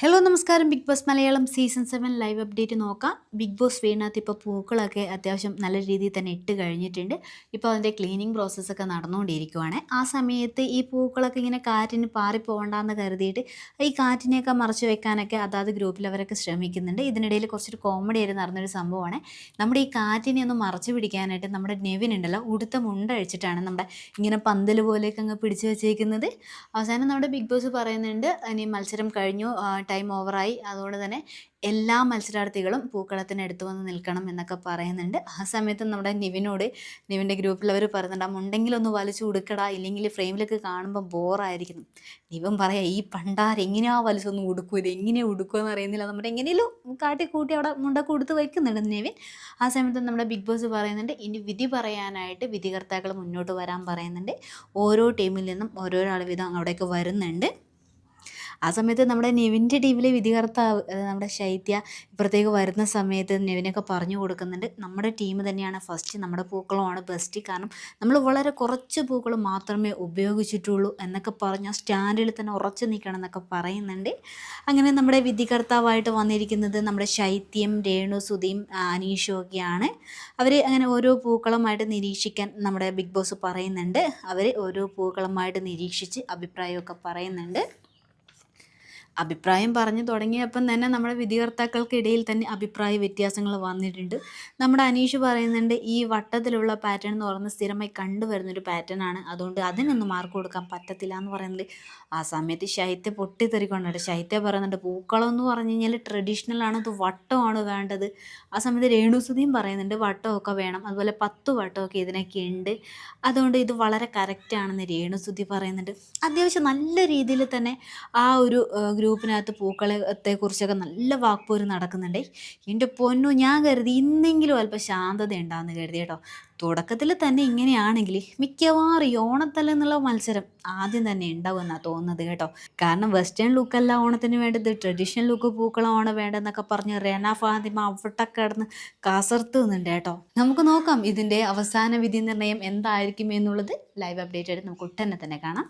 Hello നമസ്കാരം. Bigg Boss Malayalam season seven live update നോക്കാം. Bigg Boss വീടിനകത്ത് ഇപ്പോൾ പൂക്കളൊക്കെ അത്യാവശ്യം നല്ല രീതിയിൽ തന്നെ ഇട്ട് കഴിഞ്ഞിട്ടുണ്ട്. ഇപ്പോൾ അതിന്റെ ക്ലീനിങ് പ്രോസസ്സൊക്കെ നടന്നുകൊണ്ടിരിക്കുവാണ്. ആ സമയത്ത് ഈ പൂക്കളൊക്കെ ഇങ്ങനെ കാറ്റിന് പാറിപ്പോകണ്ടെന്ന് കരുതിയിട്ട് ഈ കാറ്റിനെയൊക്കെ മറച്ചു വെക്കാനൊക്കെ അതാത് ഗ്രൂപ്പിൽ അവരൊക്കെ ശ്രമിക്കുന്നുണ്ട്. ഇതിനിടയിൽ കുറച്ചൊരു കോമഡി ആയിട്ട് നടന്നൊരു സംഭവമാണ്. നമ്മുടെ ഈ കാറ്റിനെ ഒന്ന് മറച്ചു പിടിക്കാനായിട്ട് നമ്മുടെ നെവിൻ ഉണ്ടല്ലോ ഉടുത്ത മുണ്ടഴിച്ചിട്ടാണ് നമ്മുടെ ഇങ്ങനെ പന്തൽ പോലെയൊക്കെ അങ്ങ് പിടിച്ചു വെച്ചേക്കുന്നത്. അവസാനം നമ്മുടെ ബിഗ് ബോസ് പറയുന്നുണ്ട് ഇനി മത്സരം കഴിഞ്ഞു. ടൈം ഓവറായി അതുകൊണ്ട് തന്നെ എല്ലാ മത്സരാർത്ഥികളും പൂക്കളത്തിന് എടുത്തു വന്ന് നിൽക്കണം എന്നൊക്കെ പറയുന്നുണ്ട്. ആ സമയത്ത് നമ്മുടെ നിവിനോട് നിവിന്റെ ഗ്രൂപ്പിലവർ പറയുന്നുണ്ട് ആ മുണ്ടെങ്കിലൊന്ന് വലിച്ചു കൊടുക്കടാ ഇല്ലെങ്കിൽ ഫ്രെയിമിലൊക്കെ കാണുമ്പോൾ ബോറായിരിക്കുന്നു നിവൻ പറയാം ഈ പണ്ടാർ എങ്ങനെയാ വലിച്ചൊന്നും ഉടുക്കൂ? ഇത് എങ്ങനെയാണ് ഉടുക്കുമെന്ന് അറിയുന്നില്ല. നമ്മുടെ എങ്ങനെയല്ലോ കാട്ടി കൂട്ടി അവിടെ മുണ്ടൊക്കെ കൊടുത്ത് വയ്ക്കുന്നുണ്ട് നിവിൻ. ആ സമയത്ത് നമ്മുടെ ബിഗ് ബോസ് പറയുന്നുണ്ട് ഇനി വിധി പറയാനായിട്ട് വിധികർത്താക്കൾ മുന്നോട്ട് വരാൻ പറയുന്നുണ്ട്. ഓരോ ടീമിൽ നിന്നും ഓരോരാൾ വിധം അവിടേക്ക് വരുന്നുണ്ട്. ആ സമയത്ത് നമ്മുടെ നെവിന്റെ ടീമിലെ വിധികർത്താവ് നമ്മുടെ ശൈത്യ ഇപ്പുറത്തേക്ക് വരുന്ന സമയത്ത് നെവിനൊക്കെ പറഞ്ഞു കൊടുക്കുന്നുണ്ട്. നമ്മുടെ ടീം തന്നെയാണ് ഫസ്റ്റ് നമ്മുടെ പൂക്കളമാണ് ബെസ്റ്റ് കാരണം നമ്മൾ വളരെ കുറച്ച് പൂക്കൾ മാത്രമേ ഉപയോഗിച്ചിട്ടുള്ളൂ എന്നൊക്കെ പറഞ്ഞ് ആ സ്റ്റാൻഡിൽ തന്നെ ഉറച്ചു നിൽക്കണം എന്നൊക്കെ പറയുന്നുണ്ട്. അങ്ങനെ നമ്മുടെ വിധികർത്താവായിട്ട് വന്നിരിക്കുന്നത് നമ്മുടെ ശൈത്യം രേണു സുധീം അനീഷും ഒക്കെയാണ്. അവർ അങ്ങനെ ഓരോ പൂക്കളുമായിട്ട് നിരീക്ഷിക്കാൻ നമ്മുടെ ബിഗ് ബോസ് പറയുന്നുണ്ട്. അവർ ഓരോ പൂക്കളുമായിട്ട് നിരീക്ഷിച്ച് അഭിപ്രായമൊക്കെ പറയുന്നുണ്ട്. അഭിപ്രായം പറഞ്ഞു തുടങ്ങിയപ്പം തന്നെ നമ്മുടെ വിധികർത്താക്കൾക്കിടയിൽ തന്നെ അഭിപ്രായ വ്യത്യാസങ്ങൾ വന്നിട്ടുണ്ട്. നമ്മുടെ അനീഷ് പറയുന്നുണ്ട് ഈ വട്ടത്തിലുള്ള പാറ്റേൺ എന്ന് പറയുന്നത് സ്ഥിരമായി കണ്ടുവരുന്നൊരു പാറ്റേൺ ആണ്. അതുകൊണ്ട് അതിനൊന്നും മാർക്ക് കൊടുക്കാൻ പറ്റത്തില്ല എന്ന് പറയുന്നത് ആ സമയത്ത് ശൈത്യ പൊട്ടിത്തെറിക്കൊണ്ടുണ്ട് ശൈത്യ പറയുന്നുണ്ട് പൂക്കളം എന്ന് പറഞ്ഞു കഴിഞ്ഞാൽ ട്രഡീഷണൽ ആണ് ഇത് വട്ടമാണ് വേണ്ടത്. ആ സമയത്ത് രേണുസുതിയും പറയുന്നുണ്ട് വട്ടമൊക്കെ വേണം. അതുപോലെ പത്ത് വട്ടമൊക്കെ ഇതിനൊക്കെ ഉണ്ട്. അതുകൊണ്ട് ഇത് വളരെ കറക്റ്റാണെന്ന് രേണുസുതി പറയുന്നുണ്ട്. അത്യാവശ്യം നല്ല രീതിയിൽ തന്നെ ആ ഒരു ഗ്രൂപ്പിനകത്ത് പൂക്കളത്തെ കുറിച്ചൊക്കെ നല്ല വാക്പോര് നടക്കുന്നുണ്ട്. എന്റെ പൊന്നു ഞാൻ കരുതി ഇന്നെങ്കിലും അല്പം ശാന്തത ഉണ്ടാകുന്നു കരുതി കേട്ടോ. തുടക്കത്തിൽ തന്നെ ഇങ്ങനെയാണെങ്കിൽ മിക്കവാറും ഓണത്തല്ല എന്നുള്ള മത്സരം ആദ്യം തന്നെ ഉണ്ടാവുമെന്നാണ് തോന്നുന്നത് കേട്ടോ. കാരണം വെസ്റ്റേൺ ലുക്കല്ല ഓണത്തിന് വേണ്ടത് ട്രഡീഷണൽ ലുക്ക് പൂക്കളം പൂക്കളമാണ് വേണ്ടതെന്നൊക്കെ പറഞ്ഞ് റേന ഫാത്തിമ അവിടെ കിടന്ന് കാസർത്തുന്നുണ്ട് കേട്ടോ. നമുക്ക് നോക്കാം ഇതിന്റെ അവസാന വിധി നിർണയം എന്തായിരിക്കും എന്നുള്ളത്. ലൈവ് അപ്ഡേറ്റ് ആയിട്ട് നമുക്ക് ഉടനെ തന്നെ കാണാം.